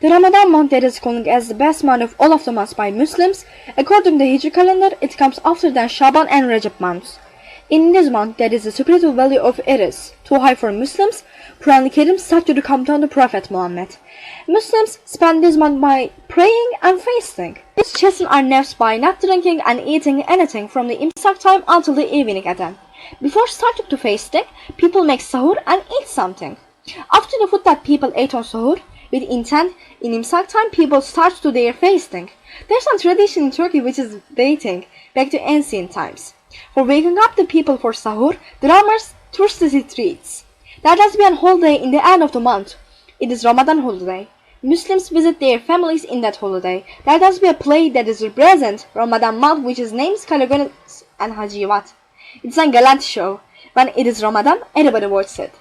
second month that is called as the best month of all of the months by Muslims. According to the Hijri calendar, it comes after than Shaban and Rajab months. In this month, there is the spiritual value of it is too high for Muslims. Quran Kerim started to come down to Prophet Muhammad. Muslims spend this month by praying and fasting. This chasten our nerves by not drinking and eating anything from the imsak time until the evening adhan. Before starting to fasting, people make sahur and eat something. After the food that people ate on sahur, with intent, in imsak time people start to their fasting. There's some tradition in Turkey which is dating back to ancient times. For waking up the people for sahur, drummers tour the streets. That has been a holiday in the end of the month. It is Ramadan holiday. Muslims visit their families in that holiday. There does be a play that is represent Ramadan month which is named Kalagonis and Hajivat. It's a gallant show. When it is Ramadan, everybody watches it.